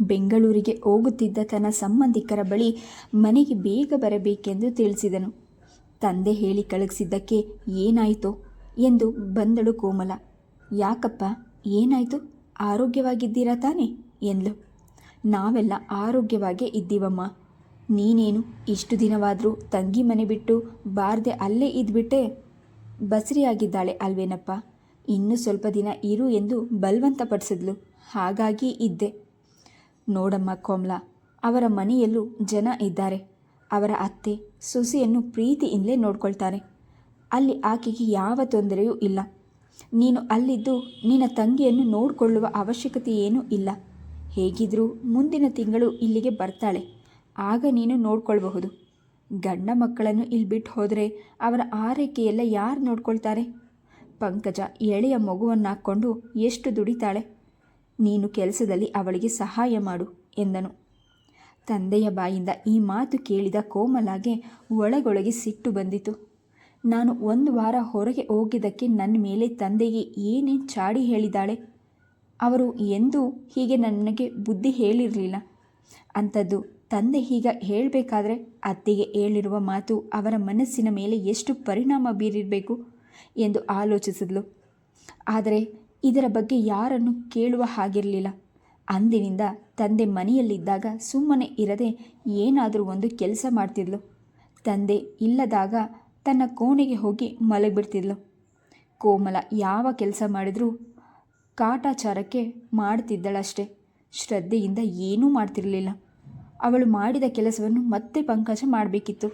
ಬೆಂಗಳೂರಿಗೆ ಹೋಗುತ್ತಿದ್ದ ತನ್ನ ಸಂಬಂಧಿಕರ ಬಳಿ ಮನೆಗೆ ಬೇಗ ಬರಬೇಕೆಂದು ತಿಳಿಸಿದನು. ತಂದೆ ಹೇಳಿ ಕಳುಹಿಸಿದ್ದಕ್ಕೆ ಏನಾಯಿತೋ ಎಂದು ಬಂದಳು ಕೋಮಲ. ಯಾಕಪ್ಪ, ಏನಾಯಿತು? ಆರೋಗ್ಯವಾಗಿದ್ದೀರಾ ತಾನೇ ಎಂದಳು. ನಾವೆಲ್ಲ ಆರೋಗ್ಯವಾಗೇ ಇದ್ದೀವಮ್ಮ. ನೀನೇನು ಇಷ್ಟು ದಿನವಾದರೂ ತಂಗಿ ಮನೆ ಬಿಟ್ಟು ಬಾರ್ದೆ ಅಲ್ಲೇ ಇದ್ಬಿಟ್ಟೆ? ಬಸರಿಯಾಗಿದ್ದಾಳೆ ಅಲ್ವೇನಪ್ಪ? ಇನ್ನೂ ಸ್ವಲ್ಪ ದಿನ ಇರು ಎಂದು ಬಲವಂತಪಡಿಸಿದ್ಲು. ಹಾಗಾಗಿ ಇದ್ದೆ. ನೋಡಮ್ಮ ಕೋಮ್ಲಾ, ಅವರ ಮನೆಯಲ್ಲೂ ಜನ ಇದ್ದಾರೆ. ಅವರ ಅತ್ತೆ, ಸುಸಿಯನ್ನು ಪ್ರೀತಿಯಿಂದಲೇ ನೋಡ್ಕೊಳ್ತಾರೆ. ಅಲ್ಲಿ ಆಕೆಗೆ ಯಾವ ತೊಂದರೆಯೂ ಇಲ್ಲ. ನೀನು ಅಲ್ಲಿದ್ದು ನಿನ್ನ ತಂಗಿಯನ್ನು ನೋಡಿಕೊಳ್ಳುವ ಅವಶ್ಯಕತೆ ಏನೂ ಇಲ್ಲ. ಹೇಗಿದ್ರೂ ಮುಂದಿನ ತಿಂಗಳು ಇಲ್ಲಿಗೆ ಬರ್ತಾಳೆ. ಆಗ ನೀನು ನೋಡ್ಕೊಳ್ಬಹುದು. ಗಂಡ ಮಕ್ಕಳನ್ನು ಇಲ್ಲಿ ಬಿಟ್ಟು ಹೋದರೆ ಅವರ ಆರೈಕೆಯೆಲ್ಲ ಯಾರು ನೋಡ್ಕೊಳ್ತಾರೆ? ಪಂಕಜ ಎಳೆಯ ಮಗುವನ್ನು ಹಾಕ್ಕೊಂಡು ಎಷ್ಟು ದುಡಿತಾಳೆ. ನೀನು ಕೆಲಸದಲ್ಲಿ ಅವಳಿಗೆ ಸಹಾಯ ಮಾಡು ಎಂದನು. ತಂದೆಯ ಬಾಯಿಂದ ಈ ಮಾತು ಕೇಳಿದ ಕೋಮಲಾಗೆ ಒಳಗೊಳಗೆ ಸಿಟ್ಟು ಬಂದಿತು. ನಾನು ಒಂದು ವಾರ ಹೊರಗೆ ಹೋಗಿದ್ದಕ್ಕೆ ನನ್ನ ಮೇಲೆ ತಂದೆಗೆ ಏನೇನು ಚಾಡಿ ಹೇಳಿದಾಳೆ. ಅವರು ಎಂದೂ ಹೀಗೆ ನನಗೆ ಬುದ್ಧಿ ಹೇಳಿರಲಿಲ್ಲ. ಅಂಥದ್ದು ತಂದೆ ಹೀಗ ಹೇಳಬೇಕಾದ್ರೆ ಅತ್ತೆಗೆ ಹೇಳಿರುವ ಮಾತು ಅವರ ಮನಸ್ಸಿನ ಮೇಲೆ ಎಷ್ಟು ಪರಿಣಾಮ ಬೀರಿರಬೇಕು ಎಂದು ಆಲೋಚಿಸಿದ್ಲು. ಆದರೆ ಇದರ ಬಗ್ಗೆ ಯಾರನ್ನು ಕೇಳುವ ಹಾಗಿರಲಿಲ್ಲ. ಅಂದಿನಿಂದ ತಂದೆ ಮನೆಯಲ್ಲಿದ್ದಾಗ ಸುಮ್ಮನೆ ಇರದೆ ಏನಾದರೂ ಒಂದು ಕೆಲಸ ಮಾಡ್ತಿದ್ಲು. ತಂದೆ ಇಲ್ಲದಾಗ ತನ್ನ ಕೋಣೆಗೆ ಹೋಗಿ ಮಲಗಿಬಿಡ್ತಿದ್ಲು. ಕೋಮಲ ಯಾವ ಕೆಲಸ ಮಾಡಿದರೂ ಕಾಟಾಚಾರಕ್ಕೆ ಮಾಡ್ತಿದ್ದಳಷ್ಟೆ. ಶ್ರದ್ಧೆಯಿಂದ ಏನೂ ಮಾಡ್ತಿರಲಿಲ್ಲ. ಅವಳು ಮಾಡಿದ ಕೆಲಸವನ್ನು ಮತ್ತೆ ಪಂಕಜ ಮಾಡಬೇಕಿತ್ತು.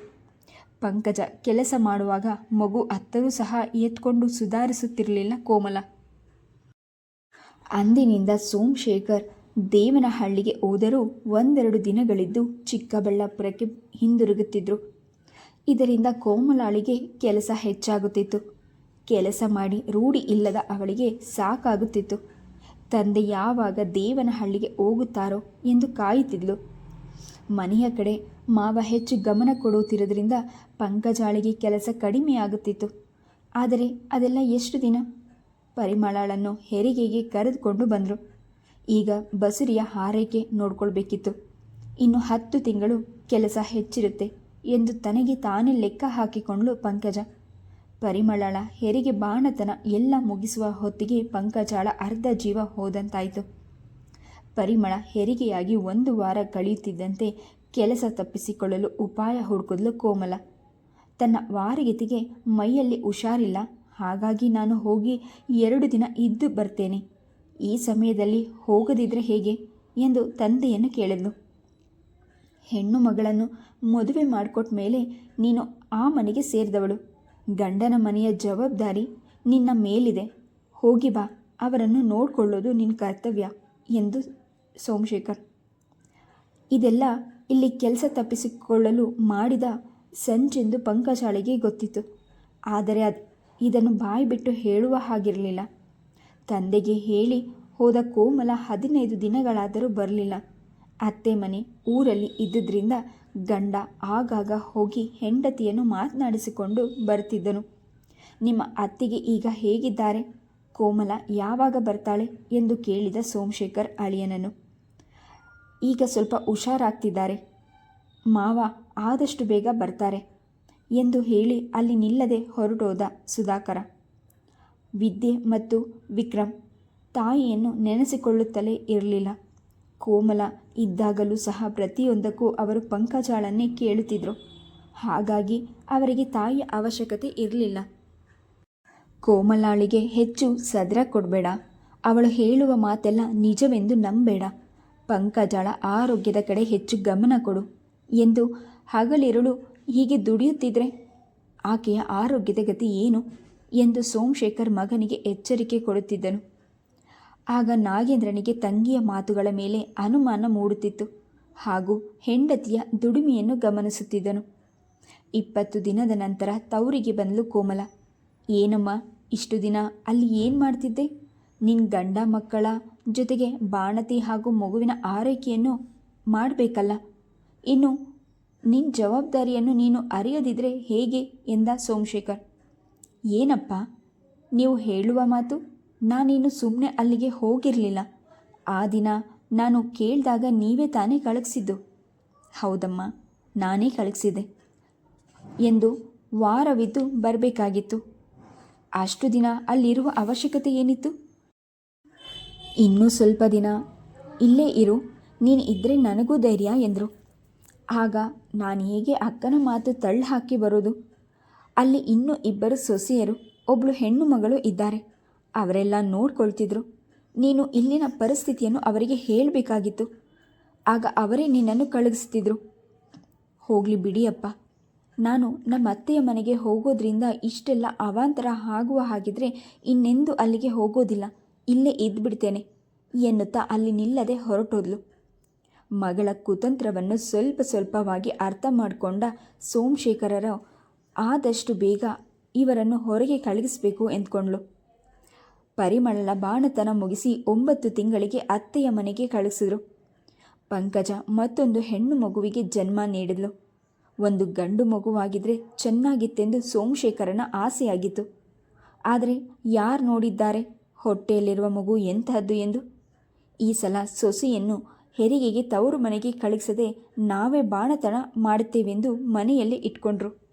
ಪಂಕಜ ಕೆಲಸ ಮಾಡುವಾಗ ಮಗು ಅತ್ತರೂ ಸಹ ಎತ್ಕೊಂಡು ಸುಧಾರಿಸುತ್ತಿರಲಿಲ್ಲ ಕೋಮಲ. ಅಂದಿನಿಂದ ಸೋಮಶೇಖರ್ ದೇವನಹಳ್ಳಿಗೆ ಹೋದರೂ ಒಂದೆರಡು ದಿನಗಳಿದ್ದು ಚಿಕ್ಕಬಳ್ಳಾಪುರಕ್ಕೆ ಹಿಂದಿರುಗುತ್ತಿದ್ದರು ಇದರಿಂದ ಕೋಮಲಾಳಿಗೆ ಕೆಲಸ ಹೆಚ್ಚಾಗುತ್ತಿತ್ತು. ಕೆಲಸ ಮಾಡಿ ರೂಢಿ ಇಲ್ಲದ ಅವಳಿಗೆ ಸಾಕಾಗುತ್ತಿತ್ತು. ತಂದೆ ಯಾವಾಗ ದೇವನಹಳ್ಳಿಗೆ ಹೋಗುತ್ತಾರೋ ಎಂದು ಕಾಯುತ್ತಿದ್ಲು. ಮನೆಯ ಕಡೆ ಮಾವ ಹೆಚ್ಚು ಗಮನ ಕೊಡುತ್ತಿರೋದ್ರಿಂದ ಪಂಕಜಾಳಿಗೆ ಕೆಲಸ ಕಡಿಮೆಯಾಗುತ್ತಿತ್ತು. ಆದರೆ ಅದೆಲ್ಲ ಎಷ್ಟು ದಿನ? ಪರಿಮಳಳನ್ನು ಹೆರಿಗೆಗೆ ಕರೆದುಕೊಂಡು ಬಂದರು. ಈಗ ಬಸುರಿಯ ಹಾರೈಕೆ ನೋಡ್ಕೊಳ್ಬೇಕಿತ್ತು. ಇನ್ನು ಹತ್ತು ತಿಂಗಳು ಕೆಲಸ ಹೆಚ್ಚಿರುತ್ತೆ ಎಂದು ತನಗೆ ತಾನೇ ಲೆಕ್ಕ ಹಾಕಿಕೊಂಡ್ಳು ಪಂಕಜ. ಪರಿಮಳಳ ಹೆರಿಗೆ ಬಾಣತನ ಎಲ್ಲ ಮುಗಿಸುವ ಹೊತ್ತಿಗೆ ಪಂಕಜಾಳ ಅರ್ಧ ಜೀವ ಹೋದಂತಾಯಿತು. ಪರಿಮಳ ಹೆರಿಗೆಯಾಗಿ ಒಂದು ವಾರ ಕಳೆಯುತ್ತಿದ್ದಂತೆ ಕೆಲಸ ತಪ್ಪಿಸಿಕೊಳ್ಳಲು ಉಪಾಯ ಹುಡುಕಿದ್ಲು ಕೋಮಲ. ತನ್ನ ವಾರಗತಿಗೆ ಮೈಯಲ್ಲಿ ಹುಷಾರಿಲ್ಲ. ಹಾಗಾಗಿ ನಾನು ಹೋಗಿ ಎರಡು ದಿನ ಇದ್ದು ಬರ್ತೇನೆ. ಈ ಸಮಯದಲ್ಲಿ ಹೋಗದಿದ್ರೆ ಹೇಗೆ? ಎಂದು ತಂದೆಯನ್ನು ಕೇಳಿದ್ಲು. ಹೆಣ್ಣು ಮಗಳನ್ನು ಮದುವೆ ಮಾಡಿಕೊಟ್ಟ ಮೇಲೆ ನೀನು ಆ ಮನೆಗೆ ಸೇರಿದವಳು. ಗಂಡನ ಮನೆಯ ಜವಾಬ್ದಾರಿ ನಿನ್ನ ಮೇಲಿದೆ. ಹೋಗಿ ಬಾ, ಅವರನ್ನು ನೋಡಿಕೊಳ್ಳೋದು ನಿನ್ನ ಕರ್ತವ್ಯ ಎಂದು ಸೋಮಶೇಖರ್. ಇದೆಲ್ಲ ಇಲ್ಲಿ ಕೆಲಸ ತಪ್ಪಿಸಿಕೊಳ್ಳಲು ಮಾಡಿದ ಸಂಚೆಂದು ಪಂಕಜಾಳಿಗೆ ಗೊತ್ತಿತ್ತು. ಆದರೆ ಅದು ಇದನ್ನು ಬಾಯಿ ಬಿಟ್ಟು ಹೇಳುವ ಹಾಗಿರಲಿಲ್ಲ. ತಂದೆಗೆ ಹೇಳಿ, ಹೋದ ಕೋಮಲ ಹದಿನೈದು ದಿನಗಳಾದರೂ ಬರಲಿಲ್ಲ. ಅತ್ತೆ ಮನೆ ಊರಲ್ಲಿ ಇದ್ದುದರಿಂದ ಗಂಡ ಆಗಾಗ ಹೋಗಿ ಹೆಂಡತಿಯನ್ನು ಮಾತನಾಡಿಸಿಕೊಂಡು ಬರ್ತಿದ್ದನು. ನಿಮ್ಮ ಅತ್ತಿಗೆ ಈಗ ಹೇಗಿದ್ದಾರೆ? ಕೋಮಲ ಯಾವಾಗ ಬರ್ತಾಳೆ ಎಂದು ಕೇಳಿದ ಸೋಮಶೇಖರ್ ಅಳಿಯನನ್ನು. ಈಗ ಸ್ವಲ್ಪ ಹುಷಾರಾಗ್ತಿದ್ದಾರೆ. ಮಾವ ಆದಷ್ಟು ಬೇಗ ಬರ್ತಾರೆ. ಎಂದು ಹೇಳಿ ಅಲ್ಲಿ ನಿಲ್ಲದೆ ಹೊರಟೋದ ಸುಧಾಕರ. ವಿದ್ಯೆ ಮತ್ತು ವಿಕ್ರಮ್ ತಾಯಿಯನ್ನು ನೆನೆಸಿಕೊಳ್ಳುತ್ತಲೇ ಇರಲಿಲ್ಲ. ಕೋಮಲ ಇದ್ದಾಗಲೂ ಸಹ ಪ್ರತಿಯೊಂದಕ್ಕೂ ಅವರು ಪಂಕಜಾಳನ್ನೇ ಕೇಳುತ್ತಿದ್ದರು ಹಾಗಾಗಿ ಅವರಿಗೆ ತಾಯಿಯ ಅವಶ್ಯಕತೆ ಇರಲಿಲ್ಲ. ಕೋಮಲಾಳಿಗೆ ಹೆಚ್ಚು ಸದ್ರ ಕೊಡಬೇಡ. ಅವಳು ಹೇಳುವ ಮಾತೆಲ್ಲ ನಿಜವೆಂದು ನಂಬೇಡ. ಪಂಕಜಾಳ ಆರೋಗ್ಯದ ಕಡೆ ಹೆಚ್ಚು ಗಮನ ಕೊಡು ಎಂದು ಹಗಲಿರುಳು ಹೀಗೆ ದುಡಿಯುತ್ತಿದ್ರೆ ಆಕೆಯ ಆರೋಗ್ಯದ ಗತಿ ಏನು ಎಂದು ಸೋಮಶೇಖರ್ ಮಗನಿಗೆ ಎಚ್ಚರಿಕೆ ಕೊಡುತ್ತಿದ್ದನು. ಆಗ ನಾಗೇಂದ್ರನಿಗೆ ತಂಗಿಯ ಮಾತುಗಳ ಮೇಲೆ ಅನುಮಾನ ಮೂಡುತ್ತಿತ್ತು. ಹಾಗೂ ಹೆಂಡತಿಯ ದುಡಿಮೆಯನ್ನು ಗಮನಿಸುತ್ತಿದ್ದನು. ಇಪ್ಪತ್ತು ದಿನದ ನಂತರ ತವರಿಗೆ ಬಂದಲು ಕೋಮಲ. ಏನಮ್ಮ, ಇಷ್ಟು ದಿನ ಅಲ್ಲಿ ಏನು ಮಾಡ್ತಿದ್ದೆ? ನಿನ್ನ ಗಂಡ ಮಕ್ಕಳ ಜೊತೆಗೆ ಬಾಣತಿ ಹಾಗೂ ಮಗುವಿನ ಆರೈಕೆಯನ್ನು ಮಾಡಬೇಕಲ್ಲ. ಇನ್ನು ನಿನ್ನ ಜವಾಬ್ದಾರಿಯನ್ನು ನೀನು ಅರಿಯದಿದ್ರೆ ಹೇಗೆ ಎಂದ ಸೋಮಶೇಖರ್. ಏನಪ್ಪ? ನೀವು ಹೇಳುವ ಮಾತು ನಾನೇನು ಸುಮ್ಮನೆ ಅಲ್ಲಿಗೆ ಹೋಗಿರಲಿಲ್ಲ. ಆ ದಿನ ನಾನು ಕೇಳಿದಾಗ ನೀವೇ ತಾನೇ ಕಳಗಿಸಿದ್ದು. ಹೌದಮ್ಮ, ನಾನೇ ಕಳಗಿಸಿದೆ ಎಂದು ವಾರವಿದ್ದು ಬರಬೇಕಾಗಿತ್ತು. ಅಷ್ಟು ದಿನ ಅಲ್ಲಿರುವ ಅವಶ್ಯಕತೆ ಏನಿತ್ತು? ಇನ್ನೂ ಸ್ವಲ್ಪ ದಿನ. ಇಲ್ಲೇ ಇರು, ನೀನು ಇದ್ದರೆ ನನಗೂ ಧೈರ್ಯ ಎಂದರು. ಆಗ ನಾನು ಹೇಗೆ ಅಕ್ಕನ ಮಾತು ತಳ್ಳಿ ಹಾಕಿ ಬರೋದು? ಅಲ್ಲಿ ಇನ್ನೂ ಇಬ್ಬರು ಸೊಸೆಯರು ಒಬ್ಬಳು ಹೆಣ್ಣು ಮಗಳು ಇದ್ದಾರೆ. ಅವರೆಲ್ಲ ನೋಡ್ಕೊಳ್ತಿದ್ರು. ನೀನು ಇಲ್ಲಿನ ಪರಿಸ್ಥಿತಿಯನ್ನು ಅವರಿಗೆ ಹೇಳಬೇಕಾಗಿತ್ತು. ಆಗ ಅವರೇ ನಿನ್ನನ್ನು ಕಳುಹಿಸ್ತಿದ್ರು. ಹೋಗಲಿ ಬಿಡಿಯಪ್ಪ. ನಾನು ನಮ್ಮ ಅತ್ತೆಯ ಮನೆಗೆ ಹೋಗೋದ್ರಿಂದ ಇಷ್ಟೆಲ್ಲ ಅವಾಂತರ ಆಗುವ ಹಾಗಿದ್ರೆ ಇನ್ನೆಂದು ಅಲ್ಲಿಗೆ ಹೋಗೋದಿಲ್ಲ. ಇಲ್ಲೇ ಇದ್ದುಬಿಡ್ತೇನೆ ಎನ್ನುತ್ತಾ ಅಲ್ಲಿ ನಿಲ್ಲದೆ ಹೊರಟೋದ್ಲು. ಮಗಳ ಕುತಂತ್ರವನ್ನು ಸ್ವಲ್ಪ ಸ್ವಲ್ಪವಾಗಿ ಅರ್ಥ ಮಾಡಿಕೊಂಡ ಸೋಮಶೇಖರರು ಆದಷ್ಟು ಬೇಗ ಇವರನ್ನು ಹೊರಗೆ ಕಳುಹಿಸಬೇಕು ಎಂದ್ಕೊಂಡ್ಳು. ಪರಿಮಳನ ಬಾಣತನ ಮುಗಿಸಿ ಒಂಬತ್ತು ತಿಂಗಳಿಗೆ ಅತ್ತೆಯ ಮನೆಗೆ ಕಳಿಸಿದ್ರು ಪಂಕಜ ಮತ್ತೊಂದು ಹೆಣ್ಣು ಮಗುವಿಗೆ ಜನ್ಮ ನೀಡಿದ್ಲು. ಒಂದು ಗಂಡು ಮಗುವಾಗಿದ್ದರೆ ಚೆನ್ನಾಗಿತ್ತೆಂದು ಸೋಮಶೇಖರನ ಆಸೆಯಾಗಿತ್ತು. ಆದರೆ ಯಾರು ನೋಡಿದ್ದಾರೆ? ಹೊಟ್ಟೆಯಲ್ಲಿರುವ ಮಗು ಎಂತಹದ್ದು ಎಂದು? ಈ ಸಲ ಸೊಸೆಯನ್ನು ಹೆರಿಗೆಗೆ ತವರು ಮನೆಗೆ ಕಳಿಸದೆ ನಾವೇ ಬಾಣತನ ಮಾಡುತ್ತೇವೆಂದು ಮನೆಯಲ್ಲಿ ಇಟ್ಕೊಂಡ್ರು.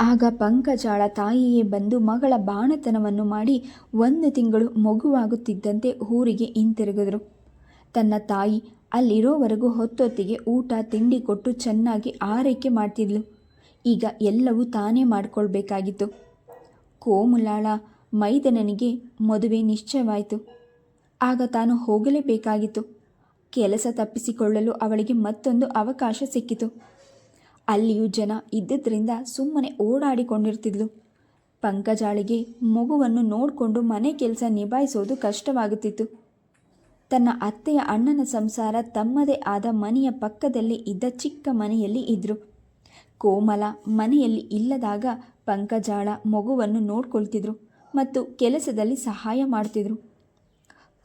ಆಗ ಪಂಕಜಾಳ ತಾಯಿಯೇ ಬಂದು ಮಗಳ ಬಾಣತನವನ್ನು ಮಾಡಿ ಒಂದು ತಿಂಗಳು ಮಗುವಾಗುತ್ತಿದ್ದಂತೆ ಊರಿಗೆ ಹಿಂತಿರುಗಿದ್ರು. ತನ್ನ ತಾಯಿ ಅಲ್ಲಿರೋವರೆಗೂ ಹೊತ್ತೊತ್ತಿಗೆ ಊಟ, ತಿಂಡಿ ಕೊಟ್ಟು ಚೆನ್ನಾಗಿ ಆರೈಕೆ ಮಾಡ್ತಿದ್ಲು. ಈಗ ಎಲ್ಲವೂ ತಾನೇ ಮಾಡಿಕೊಳ್ಬೇಕಾಗಿತ್ತು. ಕೋಮುಲಾಳ ಮೈದನನಿಗೆ ಮದುವೆ ನಿಶ್ಚಯವಾಯಿತು. ಆಗ ತಾನು ಹೋಗಲೇಬೇಕಾಗಿತ್ತು. ಕೆಲಸ ತಪ್ಪಿಸಿಕೊಳ್ಳಲು ಅವಳಿಗೆ ಮತ್ತೊಂದು ಅವಕಾಶ ಸಿಕ್ಕಿತು. ಅಲ್ಲಿಯೂ ಜನ ಇದ್ದಿದ್ದರಿಂದ ಸುಮ್ಮನೆ ಓಡಾಡಿಕೊಂಡಿರ್ತಿದ್ಲು. ಪಂಕಜಾಳಿಗೆ ಮಗುವನ್ನು ನೋಡಿಕೊಂಡು ಮನೆ ಕೆಲಸ ನಿಭಾಯಿಸೋದು ಕಷ್ಟವಾಗುತ್ತಿತ್ತು. ತನ್ನ ಅತ್ತೆಯ ಅಣ್ಣನ ಸಂಸಾರ ತಮ್ಮದೇ ಆದ ಮನೆಯ ಪಕ್ಕದಲ್ಲಿ ಇದ್ದ ಚಿಕ್ಕ ಮನೆಯಲ್ಲಿ ಇದ್ದರು ಕೋಮಲ ಮನೆಯಲ್ಲಿ ಇಲ್ಲದಾಗ ಪಂಕಜಾಳ ಮಗುವನ್ನು ನೋಡ್ಕೊಳ್ತಿದ್ರು ಮತ್ತು ಕೆಲಸದಲ್ಲಿ ಸಹಾಯ ಮಾಡ್ತಿದ್ರು.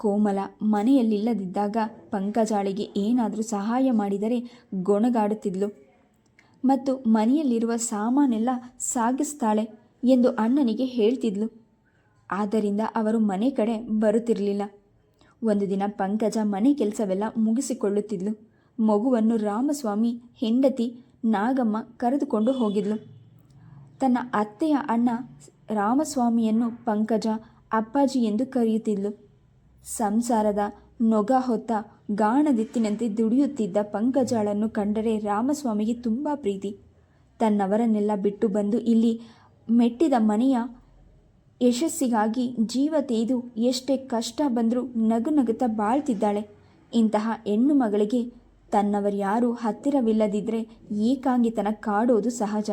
ಕೋಮಲ ಮನೆಯಲ್ಲಿಲ್ಲದಿದ್ದಾಗ ಪಂಕಜಾಳಿಗೆ ಏನಾದರೂ ಸಹಾಯ ಮಾಡಿದರೆ ಗೊಣಗಾಡುತ್ತಿದ್ಲು. ಮತ್ತು ಮನೆಯಲ್ಲಿರುವ ಸಾಮಾನೆಲ್ಲ ಸಾಗಿಸ್ತಾಳೆ ಎಂದು ಅಣ್ಣನಿಗೆ ಹೇಳ್ತಿದ್ಲು. ಆದ್ದರಿಂದ ಅವರು ಮನೆ ಕಡೆ ಬರುತ್ತಿರಲಿಲ್ಲ. ಒಂದು ದಿನ ಪಂಕಜ ಮನೆ ಕೆಲಸವೆಲ್ಲ ಮುಗಿಸಿಕೊಳ್ಳುತ್ತಿದ್ಲು. ಮಗುವನ್ನು ರಾಮಸ್ವಾಮಿ, ಹೆಂಡತಿ ನಾಗಮ್ಮ ಕರೆದುಕೊಂಡು ಹೋಗಿದ್ಲು. ತನ್ನ ಅತ್ತೆಯ ಅಣ್ಣ ರಾಮಸ್ವಾಮಿಯನ್ನು ಪಂಕಜ ಅಪ್ಪಾಜಿ ಎಂದು ಕರೆಯುತ್ತಿದ್ಲು. ಸಂಸಾರದ ನೊಗ ಹೊತ್ತ ಗಾಣದಿತ್ತಿನಂತೆ ದುಡಿಯುತ್ತಿದ್ದ ಪಂಕಜಾಳನ್ನು ಕಂಡರೆ ರಾಮಸ್ವಾಮಿಗೆ ತುಂಬ ಪ್ರೀತಿ. ತನ್ನವರನ್ನೆಲ್ಲ ಬಿಟ್ಟು ಬಂದು ಇಲ್ಲಿ ಮೆಟ್ಟಿದ ಮನೆಯ ಯಶಸ್ಸಿಗಾಗಿ ಜೀವ ತೆಯ್ದು ಎಷ್ಟೇ ಕಷ್ಟ ಬಂದರೂ ನಗು ನಗುತ್ತಾ ಬಾಳ್ತಿದ್ದಾಳೆ. ಇಂತಹ ಹೆಣ್ಣು ಮಗಳಿಗೆ ತನ್ನವರ್ಯಾರೂ ಹತ್ತಿರವಿಲ್ಲದಿದ್ದರೆ ಏಕಾಂಗಿತನ ಕಾಡೋದು ಸಹಜ.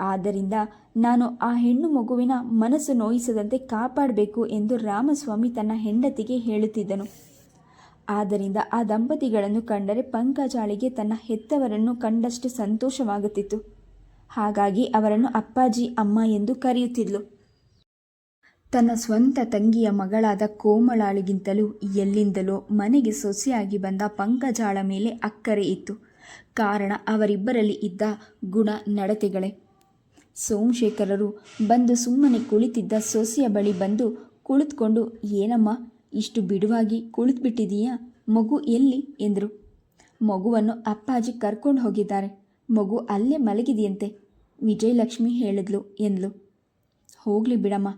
ಆದ್ದರಿಂದ ನಾನು ಆ ಹೆಣ್ಣು ಮಗುವಿನ ಮನಸ್ಸು ನೋಯಿಸದಂತೆ ಕಾಪಾಡಬೇಕು ಎಂದು ರಾಮಸ್ವಾಮಿ ತನ್ನ ಹೆಂಡತಿಗೆ ಹೇಳುತ್ತಿದ್ದನು. ಆದ್ದರಿಂದ ಆ ದಂಪತಿಗಳನ್ನು ಕಂಡರೆ ಪಂಕಜಾಳಿಗೆ ತನ್ನ ಹೆತ್ತವರನ್ನು ಕಂಡಷ್ಟು ಸಂತೋಷವಾಗುತ್ತಿತ್ತು. ಹಾಗಾಗಿ ಅವರನ್ನು ಅಪ್ಪಾಜಿ, ಅಮ್ಮ ಎಂದು ಕರೆಯುತ್ತಿದ್ಲು. ತನ್ನ ಸ್ವಂತ ತಂಗಿಯ ಮಗಳಾದ ಕೋಮಳಾಳಿಗಿಂತಲೂ ಎಲ್ಲಿಂದಲೋ ಮನೆಗೆ ಸೊಸೆಯಾಗಿ ಬಂದ ಪಂಕಜಾಳ ಮೇಲೆ ಅಕ್ಕರೆ ಇತ್ತು. ಕಾರಣ ಅವರಿಬ್ಬರಲ್ಲಿ ಇದ್ದ ಗುಣ ನಡತೆಗಳೇ. ಸೋಮಶೇಖರರು ಬಂದು ಸುಮ್ಮನೆ ಕುಳಿತಿದ್ದ ಸೊಸೆಯ ಬಳಿ ಬಂದು ಕುಳಿತುಕೊಂಡು, ಏನಮ್ಮ, ಇಷ್ಟು ಬಿಡುವಾಗಿ ಕುಳಿತುಬಿಟ್ಟಿದೀಯಾ? ಮಗು ಎಲ್ಲಿ? ಎಂದರು. ಮಗುವನ್ನು ಅಪ್ಪಾಜಿ ಕರ್ಕೊಂಡು ಹೋಗಿದ್ದಾರೆ. ಮಗು ಅಲ್ಲೇ ಮಲಗಿದೆಯಂತೆ, ವಿಜಯಲಕ್ಷ್ಮಿ ಹೇಳಿದ್ಲು ಎಂದ್ಲು. ಹೋಗಲಿ ಬಿಡಮ್ಮ,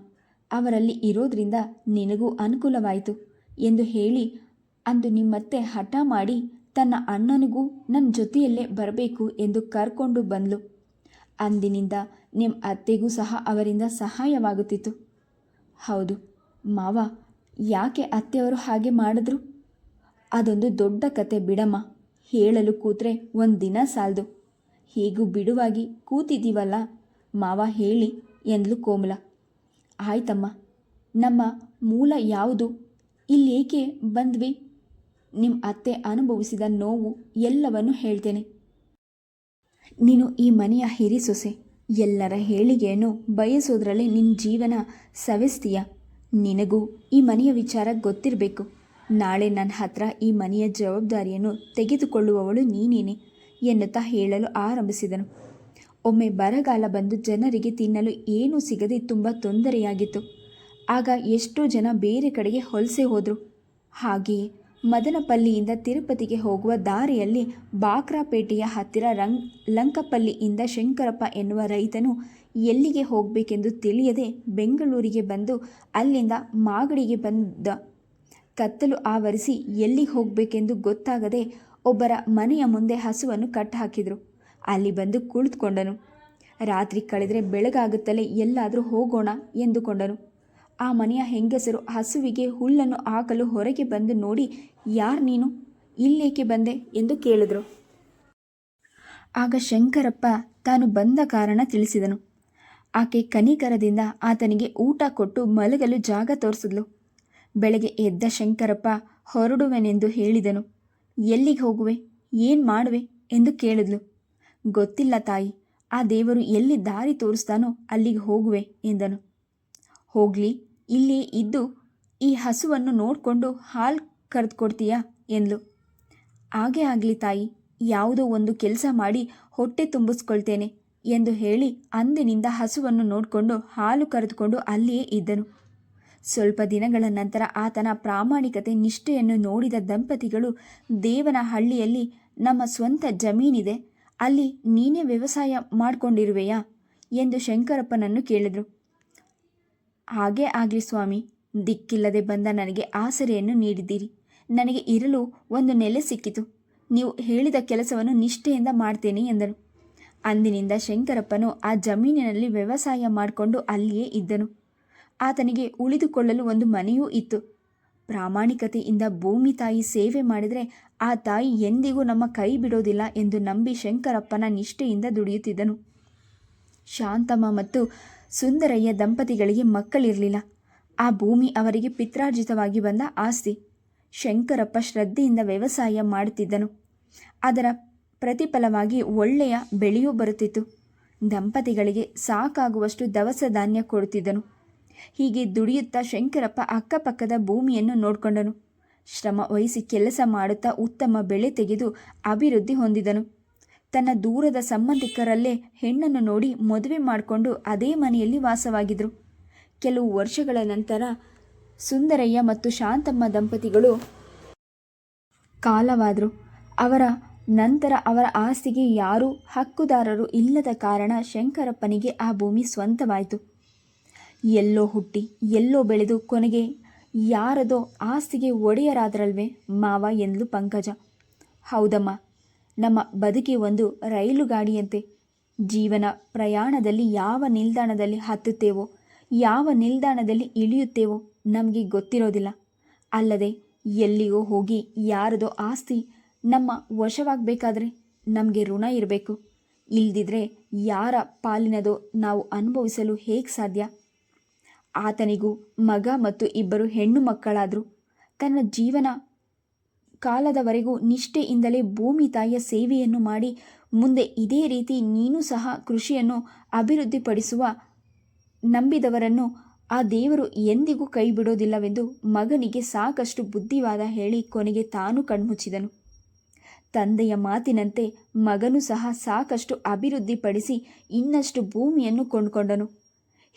ಅವರಲ್ಲಿ ಇರೋದ್ರಿಂದ ನಿನಗೂ ಅನುಕೂಲವಾಯಿತು, ಎಂದು ಹೇಳಿ ಅಂದು ನಿಮ್ಮತ್ತೆ ಹಠ ಮಾಡಿ, ತನ್ನ ಅಣ್ಣನಿಗೂ ನನ್ನ ಜೊತೆಯಲ್ಲೇ ಬರಬೇಕು, ಎಂದು ಕರ್ಕೊಂಡು ಬಂದ್ಲು. ಅಂದಿನಿಂದ ನಿಮ್ಮ ಅತ್ತೆಗೂ ಸಹ ಅವರಿಂದ ಸಹಾಯವಾಗುತ್ತಿತ್ತು. ಹೌದು, ಮಾವ, ಯಾಕೆ ಅತ್ತೆಯವರು ಹಾಗೆ ಮಾಡಿದ್ರು? ಅದೊಂದು ದೊಡ್ಡ ಕತೆ ಬಿಡಮ್ಮ. ಹೇಳಲು ಕೂತ್ರೆ ಒಂದು ದಿನ ಸಾಲದು. ಹೀಗೂ ಬಿಡುವಾಗಿ ಕೂತಿದ್ದೀವಲ್ಲ? ಮಾವ ಹೇಳಿ ಎಂದ್ಲು ಕೋಮಲ. ಆಯ್ತಮ್ಮ, ನಮ್ಮ ಮೂಲ ಯಾವುದು? ಇಲ್ಲೇಕೆ ಬಂದ್ವಿ? ನಿಮ್ಮ ಅತ್ತೆ ಅನುಭವಿಸಿದ ನೋವು ಎಲ್ಲವನ್ನು ಹೇಳ್ತೇನೆ. ನೀನು ಈ ಮನೆಯ ಹಿರಿ ಸೊಸೆ ಎಲ್ಲರ ಹೇಳಿಗೆಯನ್ನು ಬಯಸೋದ್ರಲ್ಲಿ ನಿನ್ನ ಜೀವನ ಸವೆಸ್ತೀಯ. ನಿನಗೂ ಈ ಮನೆಯ ವಿಚಾರ ಗೊತ್ತಿರಬೇಕು. ನಾಳೆ ನನ್ನ ಹತ್ರ ಈ ಮನೆಯ ಜವಾಬ್ದಾರಿಯನ್ನು ತೆಗೆದುಕೊಳ್ಳುವವಳು ನೀನೇನೆ ಎನ್ನುತ್ತಾ ಹೇಳಲು ಆರಂಭಿಸಿದನು. ಒಮ್ಮೆ ಬರಗಾಲ ಬಂದು ಜನರಿಗೆ ತಿನ್ನಲು ಏನೂ ಸಿಗದೆ ತುಂಬ ತೊಂದರೆಯಾಗಿತ್ತು. ಆಗ ಎಷ್ಟೋ ಜನ ಬೇರೆ ಕಡೆಗೆ ಹೊಲಸೆ ಹೋದರು. ಹಾಗೆಯೇ ಮದನಪಲ್ಲಿಯಿಂದ ತಿರುಪತಿಗೆ ಹೋಗುವ ದಾರಿಯಲ್ಲಿ ಬಾಕ್ರಾಪೇಟೆಯ ಹತ್ತಿರ ರಂಗ್, ಲಂಕಪಲ್ಲಿಯಿಂದ ಶಂಕರಪ್ಪ ಎನ್ನುವ ರೈತನು ಎಲ್ಲಿಗೆ ಹೋಗಬೇಕೆಂದು ತಿಳಿಯದೆ ಬೆಂಗಳೂರಿಗೆ ಬಂದು ಅಲ್ಲಿಂದ ಮಾಗಡಿಗೆ ಬಂದ ಕತ್ತಲು ಆವರಿಸಿ ಎಲ್ಲಿಗೆ ಹೋಗಬೇಕೆಂದು ಗೊತ್ತಾಗದೆ ಒಬ್ಬರ ಮನೆಯ ಮುಂದೆ ಹಸುವನ್ನು ಕಟ್ಟಹಾಕಿದರು ಅಲ್ಲಿ ಬಂದು ಕುಳಿತುಕೊಂಡನು. ರಾತ್ರಿ ಕಳೆದರೆ ಬೆಳಗಾಗುತ್ತಲೇ ಎಲ್ಲಾದರೂ ಹೋಗೋಣ ಎಂದುಕೊಂಡನು. ಆ ಮನೆಯ ಹೆಂಗಸರು ಹಸುವಿಗೆ ಹುಲ್ಲನ್ನು ಹಾಕಲು ಹೊರಗೆ ಬಂದು ನೋಡಿ, ಯಾರು ನೀನು? ಇಲ್ಲೇಕೆ ಬಂದೆ? ಎಂದು ಕೇಳಿದರು. ಆಗ ಶಂಕರಪ್ಪ ತಾನು ಬಂದ ಕಾರಣ ತಿಳಿಸಿದನು. ಆಕೆ ಕನಿಕರದಿಂದ ಆತನಿಗೆ ಊಟ ಕೊಟ್ಟು ಮಲಗಲು ಜಾಗ ತೋರಿಸಿದ್ಲು. ಬೆಳಗ್ಗೆ ಎದ್ದ ಶಂಕರಪ್ಪ ಹೊರಡುವೆನೆಂದು ಹೇಳಿದನು. ಎಲ್ಲಿಗೆ ಹೋಗುವೆ? ಏನು ಮಾಡುವೆ? ಎಂದು ಕೇಳಿದ್ಲು. ಗೊತ್ತಿಲ್ಲ ತಾಯಿ, ಆ ದೇವರು ಎಲ್ಲಿ ದಾರಿ ತೋರಿಸ್ತಾನೋ ಅಲ್ಲಿಗೆ ಹೋಗುವೆ, ಎಂದನು. ಹೋಗ್ಲಿ ಇಲ್ಲಿ ಇದ್ದು ಈ ಹಸುವನ್ನು ನೋಡಿಕೊಂಡು ಹಾಲು ಕರೆದು ಕೊಡ್ತೀಯಾ ಎಂದ್ಲು. ಹಾಗೆ ಆಗಲಿ ತಾಯಿ, ಯಾವುದೋ ಒಂದು ಕೆಲಸ ಮಾಡಿ ಹೊಟ್ಟೆ ತುಂಬಿಸ್ಕೊಳ್ತೇನೆ ಎಂದು ಹೇಳಿ ಅಂದಿನಿಂದ ಹಸುವನ್ನು ನೋಡಿಕೊಂಡು ಹಾಲು ಕರೆದುಕೊಂಡು ಅಲ್ಲಿಯೇ ಇದ್ದನು. ಸ್ವಲ್ಪ ದಿನಗಳ ನಂತರ ಆತನ ಪ್ರಾಮಾಣಿಕತೆ ನಿಷ್ಠೆಯನ್ನು ನೋಡಿದ ದಂಪತಿಗಳು ದೇವನ ಹಳ್ಳಿಯಲ್ಲಿ, ನಮ್ಮ ಸ್ವಂತ ಜಮೀನಿದೆ, ಅಲ್ಲಿ ನೀನೇ ವ್ಯವಸಾಯ ಮಾಡಿಕೊಂಡಿರುವೆಯಾ? ಎಂದು ಶಂಕರಪ್ಪನನ್ನು ಕೇಳಿದರು. ಹಾಗೇ ಆಗಲಿ ಸ್ವಾಮಿ, ದಿಕ್ಕಿಲ್ಲದೆ ಬಂದ ನನಗೆ ಆಸರೆಯನ್ನು ನೀಡಿದ್ದೀರಿ. ನನಗೆ ಇರಲು ಒಂದು ನೆಲೆ ಸಿಕ್ಕಿತು. ನೀವು ಹೇಳಿದ ಕೆಲಸವನ್ನು ನಿಷ್ಠೆಯಿಂದ ಮಾಡ್ತೇನೆ ಎಂದನು. ಅಂದಿನಿಂದ ಶಂಕರಪ್ಪನು ಆ ಜಮೀನಿನಲ್ಲಿ ವ್ಯವಸಾಯ ಮಾಡಿಕೊಂಡು ಅಲ್ಲಿಯೇ ಇದ್ದನು. ಆತನಿಗೆ ಉಳಿದುಕೊಳ್ಳಲು ಒಂದು ಮನೆಯೂ ಇತ್ತು. ಪ್ರಾಮಾಣಿಕತೆಯಿಂದ ಭೂಮಿ ತಾಯಿ ಸೇವೆ ಮಾಡಿದರೆ ಆ ತಾಯಿ ಎಂದಿಗೂ ನಮ್ಮ ಕೈ ಬಿಡೋದಿಲ್ಲ ಎಂದು ನಂಬಿ ಶಂಕರಪ್ಪನ ನಿಷ್ಠೆಯಿಂದ ದುಡಿಯುತ್ತಿದ್ದನು. ಶಾಂತಮ್ಮ ಮತ್ತು ಸುಂದರಯ್ಯ ದಂಪತಿಗಳಿಗೆ ಮಕ್ಕಳಿರಲಿಲ್ಲ. ಆ ಭೂಮಿ ಅವರಿಗೆ ಪಿತ್ರಾರ್ಜಿತವಾಗಿ ಬಂದ ಆಸ್ತಿ. ಶಂಕರಪ್ಪ ಶ್ರದ್ಧೆಯಿಂದ ವ್ಯವಸಾಯ ಮಾಡುತ್ತಿದ್ದನು. ಅದರ ಪ್ರತಿಫಲವಾಗಿ ಒಳ್ಳೆಯ ಬೆಳೆಯೂ ಬರುತ್ತಿತ್ತು. ದಂಪತಿಗಳಿಗೆ ಸಾಕಾಗುವಷ್ಟು ದವಸ ಧಾನ್ಯ ಕೊಡುತ್ತಿದ್ದನು. ಹೀಗೆ ದುಡಿಯುತ್ತಾ ಶಂಕರಪ್ಪ ಅಕ್ಕಪಕ್ಕದ ಭೂಮಿಯನ್ನು ನೋಡಿಕೊಂಡನು. ಶ್ರಮ ವಹಿಸಿ ಕೆಲಸ ಮಾಡುತ್ತಾ ಉತ್ತಮ ಬೆಳೆ ತೆಗೆದು ಅಭಿವೃದ್ಧಿ ಹೊಂದಿದನು. ತನ್ನ ದೂರದ ಸಂಬಂಧಿಕರಲ್ಲೇ ಹೆಣ್ಣನ್ನು ನೋಡಿ ಮದುವೆ ಮಾಡಿಕೊಂಡು ಅದೇ ಮನೆಯಲ್ಲಿ ವಾಸವಾಗಿದ್ದರು ಕೆಲವು ವರ್ಷಗಳ ನಂತರ ಸುಂದರಯ್ಯ ಮತ್ತು ಶಾಂತಮ್ಮ ದಂಪತಿಗಳು ಕಾಲವಾದರು. ಅವರ ನಂತರ ಅವರ ಆಸ್ತಿಗೆ ಯಾರೂ ಹಕ್ಕುದಾರರು ಇಲ್ಲದ ಕಾರಣ ಶಂಕರಪ್ಪನಿಗೆ ಆ ಭೂಮಿ ಸ್ವಂತವಾಯಿತು. ಎಲ್ಲೋ ಹುಟ್ಟಿ, ಎಲ್ಲೋ ಬೆಳೆದು ಕೊನೆಗೆ ಯಾರದೋ ಆಸ್ತಿಗೆ ಒಡೆಯರಾದರಲ್ವೇ ಮಾವ ಎಂದ್ಲು ಪಂಕಜ. ಹೌದಮ್ಮ ನಮ್ಮ ಬದುಕಿ ಒಂದು ರೈಲು ಗಾಡಿಯಂತೆ. ಜೀವನ ಪ್ರಯಾಣದಲ್ಲಿ ಯಾವ ನಿಲ್ದಾಣದಲ್ಲಿ ಹತ್ತುತ್ತೇವೋ, ಯಾವ ನಿಲ್ದಾಣದಲ್ಲಿ ಇಳಿಯುತ್ತೇವೋ ನಮಗೆ ಗೊತ್ತಿರೋದಿಲ್ಲ. ಅಲ್ಲದೆ ಎಲ್ಲಿಗೋ ಹೋಗಿ ಯಾರದೋ ಆಸ್ತಿ ನಮ್ಮ ವಶವಾಗಬೇಕಾದ್ರೆ ನಮಗೆ ಋಣ ಇರಬೇಕು. ಇಲ್ದಿದ್ರೆ ಯಾರ ಪಾಲಿನದೋ ನಾವು ಅನುಭವಿಸಲು ಹೇಗೆ ಸಾಧ್ಯ? ಆತನಿಗೂ ಮಗ ಮತ್ತು ಇಬ್ಬರು ಹೆಣ್ಣು ಮಕ್ಕಳಾದರೂ. ತನ್ನ ಜೀವನ ಕಾಲದವರೆಗೂ ನಿಷ್ಠೆಯಿಂದಲೇ ಭೂಮಿ ತಾಯಿಯ ಸೇವೆಯನ್ನು ಮಾಡಿ, ಮುಂದೆ ಇದೇ ರೀತಿ ನೀನು ಸಹ ಕೃಷಿಯನ್ನು ಅಭಿವೃದ್ಧಿಪಡಿಸುವ ನಂಬಿದವರನ್ನು ಆ ದೇವರು ಎಂದಿಗೂ ಕೈ ಬಿಡೋದಿಲ್ಲವೆಂದು ಮಗನಿಗೆ ಸಾಕಷ್ಟು ಬುದ್ಧಿವಾದ ಹೇಳಿ ಕೊನೆಗೆ ತಾನು ಕಣ್ಮುಚ್ಚಿದನು. ತಂದೆಯ ಮಾತಿನಂತೆ ಮಗನು ಸಹ ಸಾಕಷ್ಟು ಅಭಿವೃದ್ಧಿಪಡಿಸಿ ಇನ್ನಷ್ಟು ಭೂಮಿಯನ್ನು ಕೊಂಡುಕೊಂಡನು.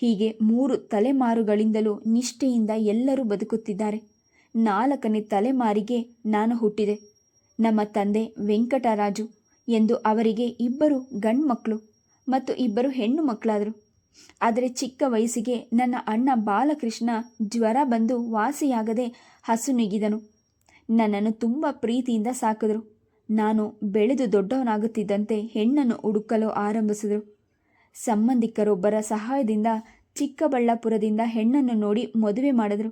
ಹೀಗೆ ಮೂರು ತಲೆಮಾರುಗಳಿಂದಲೂ ನಿಷ್ಠೆಯಿಂದ ಎಲ್ಲರೂ ಬದುಕುತ್ತಿದ್ದಾರೆ. ನಾಲ್ಕನೇ ತಲೆಮಾರಿಗೆ ನಾನು ಹುಟ್ಟಿದೆ. ನಮ್ಮ ತಂದೆ ವೆಂಕಟರಾಜು ಎಂದು ಅವರಿಗೆ ಇಬ್ಬರು ಗಂಡ್ಮಕ್ಕಳು ಮತ್ತು ಇಬ್ಬರು ಹೆಣ್ಣು ಮಕ್ಕಳಾದರು ಆದರೆ ಚಿಕ್ಕ ವಯಸ್ಸಿಗೆ ನನ್ನ ಅಣ್ಣ ಬಾಲಕೃಷ್ಣ ಜ್ವರ ಬಂದು ವಾಸಿಯಾಗದೆ ಹಸು ನುಗ್ಗಿದನು. ನನ್ನನ್ನು ತುಂಬ ಪ್ರೀತಿಯಿಂದ ಸಾಕಿದರು. ನಾನು ಬೆಳೆದು ದೊಡ್ಡವನಾಗುತ್ತಿದ್ದಂತೆ ಹೆಣ್ಣನ್ನು ಹುಡುಕಲು ಆರಂಭಿಸಿದರು. ಸಂಬಂಧಿಕರೊಬ್ಬರ ಸಹಾಯದಿಂದ ಚಿಕ್ಕಬಳ್ಳಾಪುರದಿಂದ ಹೆಣ್ಣನ್ನು ನೋಡಿ ಮದುವೆ ಮಾಡಿದ್ರು.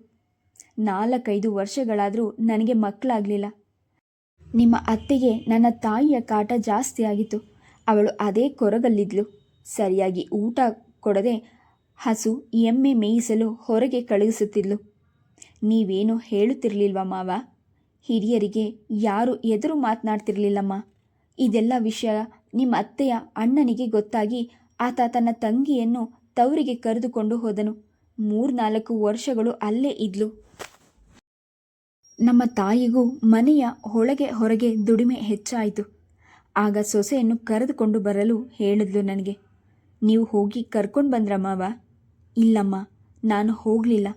ನಾಲ್ಕೈದು ವರ್ಷಗಳಾದರೂ ನನಗೆ ಮಕ್ಕಳಾಗಲಿಲ್ಲ. ನಿಮ್ಮ ಅತ್ತೆಗೆ ನನ್ನ ತಾಯಿಯ ಕಾಟ ಜಾಸ್ತಿ ಆಗಿತ್ತು. ಅವಳು ಅದೇ ಕೊರಗಲ್ಲಿದ್ಲು. ಸರಿಯಾಗಿ ಊಟ ಕೊಡದೆ ಹಸು ಎಮ್ಮೆ ಮೇಯಿಸಲು ಹೊರಗೆ ಕಳುಹಿಸುತ್ತಿದ್ಲು. ನೀವೇನು ಹೇಳುತ್ತಿರಲಿಲ್ವ ಮಾವ? ಹಿರಿಯರಿಗೆ ಯಾರು ಎದುರು ಮಾತನಾಡ್ತಿರ್ಲಿಲ್ಲಮ್ಮ. ಇದೆಲ್ಲ ವಿಷಯ ನಿಮ್ಮ ಅತ್ತೆಯ ಅಣ್ಣನಿಗೆ ಗೊತ್ತಾಗಿ ಆತ ತನ್ನ ತಂಗಿಯನ್ನು ತವರಿಗೆ ಕರೆದುಕೊಂಡು ಹೋದನು. ಮೂರ್ನಾಲ್ಕು ವರ್ಷಗಳು ಅಲ್ಲೇ ಇದ್ಲು. ನಮ್ಮ ತಾಯಿಗೂ ಮನೆಯ ಒಳಗೆ ಹೊರಗೆ ದುಡಿಮೆ ಹೆಚ್ಚಾಯಿತು. ಆಗ ಸೊಸೆಯನ್ನು ಕರೆದುಕೊಂಡು ಬರಲು ಹೇಳಿದ್ಲು ನನಗೆ, ನೀವು ಹೋಗಿ ಕರ್ಕೊಂಡು ಬಂದ್ರ ಮಾವ? ಇಲ್ಲಮ್ಮ, ನಾನು ಹೋಗಲಿಲ್ಲ.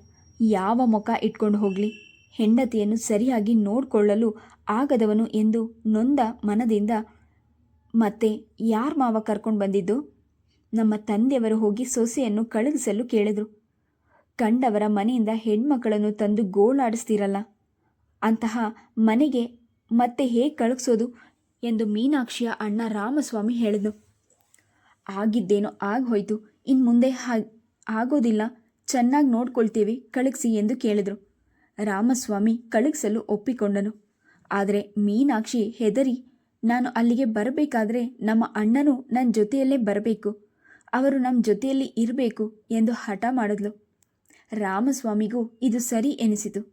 ಯಾವ ಮುಖ ಇಟ್ಕೊಂಡು ಹೋಗಲಿ? ಹೆಂಡತಿಯನ್ನು ಸರಿಯಾಗಿ ನೋಡಿಕೊಳ್ಳಲು ಆಗದವನು ಎಂದು ನೊಂದ ಮನದಿಂದ, ಮತ್ತೆ ಯಾರ ಮಾವ ಕರ್ಕೊಂಡು ಬಂದಿದ್ದು? ನಮ್ಮ ತಂದೆಯವರು ಹೋಗಿ ಸೊಸೆಯನ್ನು ಕಳುಹಿಸಲು ಕೇಳಿದರು. ಕಂಡವರ ಮನೆಯಿಂದ ಹೆಣ್ಮಕ್ಕಳನ್ನು ತಂದು ಗೋಳಾಡಿಸ್ತೀರಲ್ಲ? ಅಂತಹ ಮನೆಗೆ ಮತ್ತೆ ಹೇಗೆ ಕಳುಹಿಸೋದು ಎಂದು ಮೀನಾಕ್ಷಿಯ ಅಣ್ಣ ರಾಮಸ್ವಾಮಿ ಹೇಳಿದ್ನು. ಆಗಿದ್ದೇನೋ ಆಗೋಯ್ತು ಇನ್ನು ಮುಂದೆ ಆಗೋದಿಲ್ಲ. ಚೆನ್ನಾಗಿ ನೋಡ್ಕೊಳ್ತೀವಿ ಕಳಿಸಿ ಎಂದು ಕೇಳಿದರು. ರಾಮಸ್ವಾಮಿ ಕಳಿಸಲು ಒಪ್ಪಿಕೊಂಡನು. ಆದರೆ ಮೀನಾಕ್ಷಿ ಹೆದರಿ, ನಾನು ಅಲ್ಲಿಗೆ ಬರಬೇಕಾದ್ರೆ ನಮ್ಮ ಅಣ್ಣನೂ ನನ್ನ ಜೊತೆಯಲ್ಲೇ ಬರಬೇಕು. ಅವರು ನಮ್ಮ ಜೊತೆಯಲ್ಲಿ ಇರಬೇಕು ಎಂದು ಹಠ ಮಾಡಿದ್ಲು. ರಾಮಸ್ವಾಮಿಗೂ ಇದು ಸರಿ ಎನಿಸಿತು.